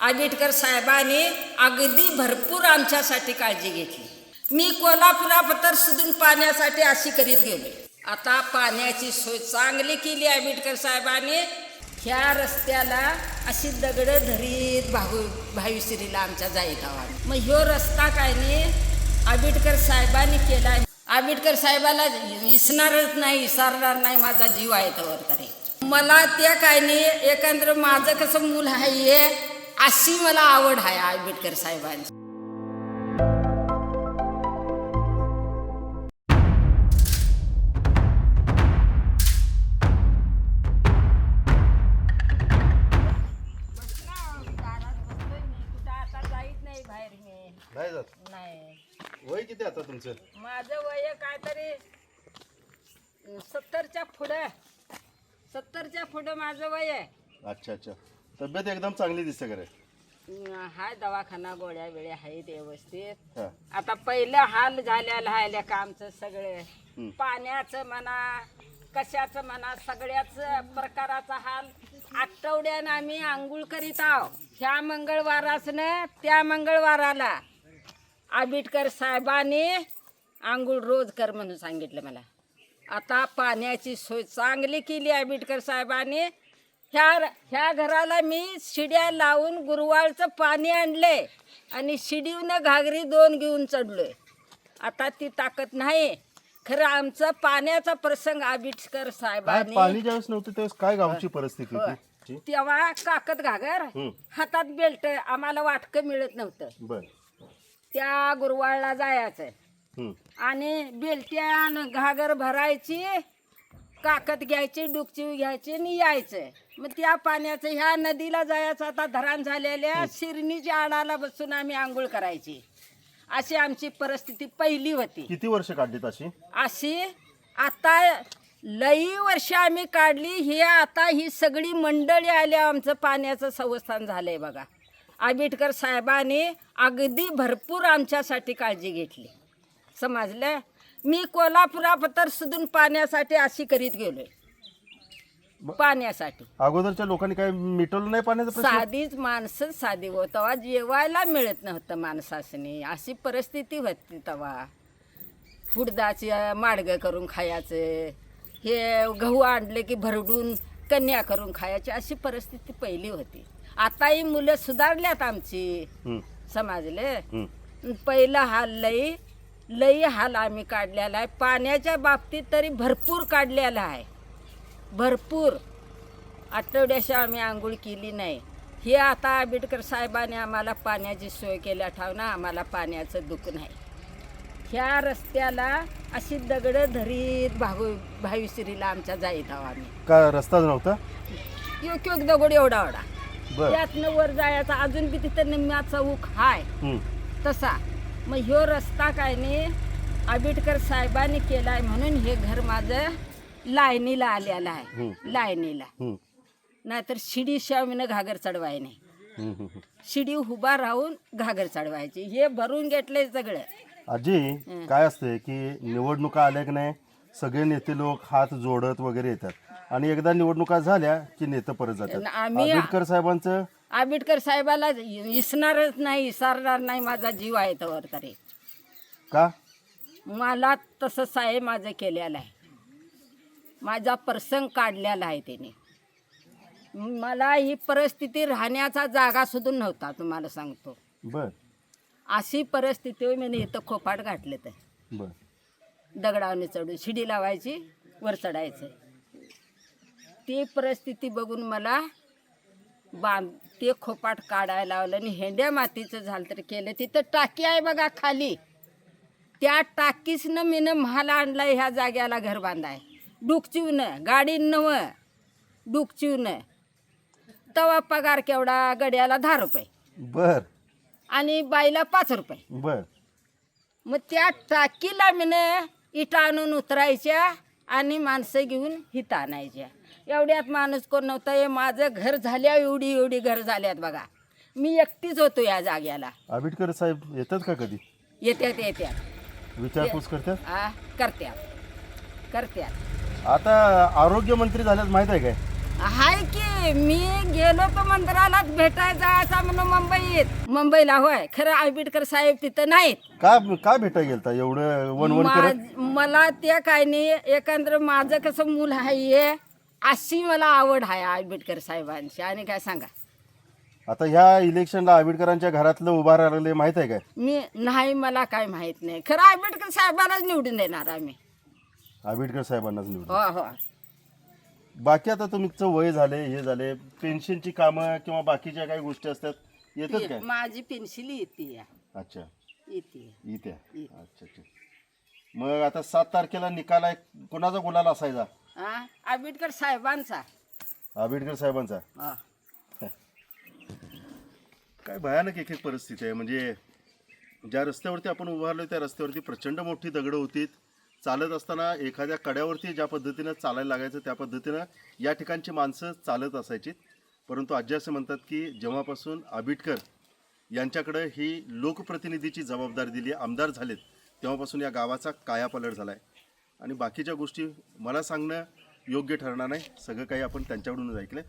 आंबेडकर साहेबांनी अगदी भरपूर आमच्यासाठी काळजी घेतली. मी कोल्हापुरापतर सुधून पाण्यासाठी अशी करीत गेलो. आता पाण्याची सोय चांगली केली आंबेडकर साहेबांनी. ह्या रस्त्याला अशी दगडं धरीत भाऊ भावीश्रीला आमच्या जाई गावात मग ह्यो रस्ता काय नाही आंबेडकर साहेबांनी केला. आंबेडकर साहेबाला इसणारच नाही विसरणार नाही माझा जीव आहे तर तरी. मला त्या काय नाही एकंदर माझं कसं मूल आहे अशी मला आवड आहे आंबेडकर साहेबांची. नाही बाहेर मी नाही जात. नाही वय किती आता तुमचं? माझं वय काहीतरी सत्तरच्या पुढं. सत्तरच्या पुढं माझं वय आहे. अच्छा अच्छा. तब्येत एकदम चांगली दिसते खरे हाय दवाखाना गोळ्या बिळ्या आहेत व्यवस्थित. हा. आता पहिलं हाल झालेलं आहे कामचं सगळं. हं. पाण्याचं म्हणा कशाचं म्हणा सगळ्याच प्रकाराचा हाल. आठवड्यानं आम्ही आंघोळ करीत आहो. ह्या मंगळवारासनं त्या मंगळवाराला आंबेडकर साहेबांनी आंघोळ रोज कर म्हणून सांगितलं मला. आता पाण्याची सोय चांगली केली आंबेडकर साहेबांनी. ह्या ह्या घराला मी शिड्या लावून गुरुवारचं पाणी आणले आणि शिडीवनं घागरी दोन घेऊन चढलोय. आता ती ताकद नाही. खरं आमचा पाण्याचा प्रसंग आंबेडकर काय साहेबांनी पाणी ज्यावेळेस नव्हतं त्यावेळेस काय गावची परिस्थिती होती? तेव्हा काकत घागर हं. हातात बेल्ट आम्हाला वाटकं मिळत नव्हतं. बर. त्या गुरुवारला जायचं हं. आणि बेलट्यान घागर भरायची काकत घ्यायची डुकची घ्यायची आणि यायचं मग त्या पाण्याचं ह्या नदीला जायचं आता धरण झालेल्या शिरणीच्या आडाला बसून आम्ही आंघोळ करायची. अशी आमची परिस्थिती पहिली होती. किती वर्ष काढलीत अशी? अशी आता लई वर्ष आम्ही काढली. हे आता ही सगळी मंडळी आल्या आमचं पाण्याचं संस्थान झालंय बघा. आंबेडकर साहेबांनी अगदी भरपूर आमच्यासाठी काळजी घेतली. समजलं? मी कोल्हापुरापतर सुधून पाण्यासाठी अशी करीत गेलोय. पाण्यासाठी. अगोदरच्या लोकांनी काय मिटवलं नाही पाण्याचा प्रश्न? साधीच माणसं साधी हो तेव्हा जेवायला मिळत नव्हतं माणसासनी. अशी परिस्थिती होती तेव्हा. फुडदाची माडगं करून खायचं. हे गहू आणले की भरडून कन्या करून खायची. अशी परिस्थिती पहिली होती. आता ही मुलं सुधारल्यात आमची हं. समजले. हं. पहिला हाल लई लई हाल आम्ही काढलेला आहे. पाण्याच्या बाबतीत तरी भरपूर काढलेला आहे. भरपूर. आठवड्याशिवाय आम्ही आंघोळ केली नाही. हे आता आंबेडकर साहेबांनी आम्हाला पाण्याची सोय केल्या ठावना आम्हाला पाण्याचं दुःख नाही. ह्या रस्त्याला अशी दगडं धरीत भाऊ भावीश्रीला आमच्या जाईत आहो आम्ही. का रस्ताच नव्हता? एक एक दगड एवढा एवढा. बर. त्यातनं वर जायचा अजून बी तिथं निम्म्याचा उख हाय. हं. तसा. मग ह्यो रस्ता काय नाही आंबेडकर साहेबांनी केलाय म्हणून हे घर माझं लायनीला आलेलं आहे. लायनीला. नाहीतर शिडी शामीनं घागर चढवाय नाही. शिडी उभा राहून घागर चढवायची. हे भरून घेतलंय सगळं. आजी काय असतंय की निवडणुका आल्या की नाही सगळे नेते लोक हात जोडत वगैरे येतात. आणि एकदा निवडणुका झाल्या की नेते परत जातात. आम्ही- आंबेडकर साहेबांचं? आंबेडकर साहेबाला विसणारच नाही विसरणार नाही माझा जीव आहे तर तरी. का? मला तसं साहेब माझं केलेलं आहे. माझा प्रसंग काढलेला आहे त्याने. मला ही परिस्थिती राहण्याचा जागा सुद्धा नव्हता तुम्हाला सांगतो. बर. अशी परिस्थिती मी इथं खोपाट घातले तर बर. दगडावने चढून शिडी लावायची वर चढायचं. ती परिस्थिती बघून मला बांध ते खोपाट काढायला लावलं आणि हेंड्या मातीचं झालं तर केलं. तिथं टाकी आहे बघा खाली. त्या टाकीसनं मीनं म्हाला आणला ह्या जाग्याला घर बांधाय. डुकचिवनं गाडी नव डुकचिवनं तवा पगार केवढा? गड्याला दहा रुपये. बर. आणि बाईला पाच रुपये. बर. मग त्या टाकीला मीनं इटा आणून उतरायच्या आणि माणसं घेऊन हिता आणायच्या. एवढ्यात माणूस कोण नव्हता. हे माझं घर झाल्या एवढी एवढी घर झाल्यात बघा. मी एकटीच होतो या जाग्याला. आंबेडकर साहेब येतात का कधी? येत्यात येत्यात. विचारपूस करतात? आ करत्यात. करत्यात. आता आरोग्य मंत्री झाल्यात माहीत आहे काय? हाय की मी गेलो तर मंदिराला भेटायला जायचा म्हणून मुंबईत. मुंबईला होय खरं आंबेडकर साहेब तिथं नाहीत. का का भेटा गेलता? एवढं वन वन करत? माझ- मला ते काय नाही एकंदर माझं कसं मूल आहे अशी मला आवड आहे आंबेडकर साहेबांची. आणि काय सांगा? आता ह्या इलेक्शनला आंबेडकरांच्या घरातलं उभा राहिलेले माहीत आहे काय? मी नाही मला काय माहीत नाही. खरं आंबेडकर साहेबांनाच निवडून देणार आम्ही. आंबेडकर साहेबांनाच निवडून. हो हो. बाकी आता तुमचं वय झाले हे झाले पेन्शनची कामं किंवा बाकीच्या काही गोष्टी असतात येतात काय? माझी पेन्सिल येते. अच्छा. येते. इथे अच्छा अच्छा. मग आता सात तारखेला निकाल आहे कोणाचा गुलाल असायचा? हा? आंबेडकर साहेबांचा. आंबेडकर साहेबांचा? हा. काय भयानक एक एक परिस्थिती आहे. म्हणजे ज्या रस्त्यावरती आपण उभारलो त्या रस्त्यावरती प्रचंड मोठी दगडं होती चालत असताना एखाद्या कड्यावरती ज्या पद्धतीनं चालायला लागायचं त्या पद्धतीनं या ठिकाणची माणसं चालत असायची. परंतु आजी असे म्हणतात की जेव्हापासून आबिटकर यांच्याकडं ही लोकप्रतिनिधीची जबाबदारी दिली आमदार झालेत तेव्हापासून या गावाचा कायापालट झाला आहे आणि बाकीच्या गोष्टी मला सांगणं योग्य ठरणार नाही. सगळं काही आपण त्यांच्याकडूनच ऐकलं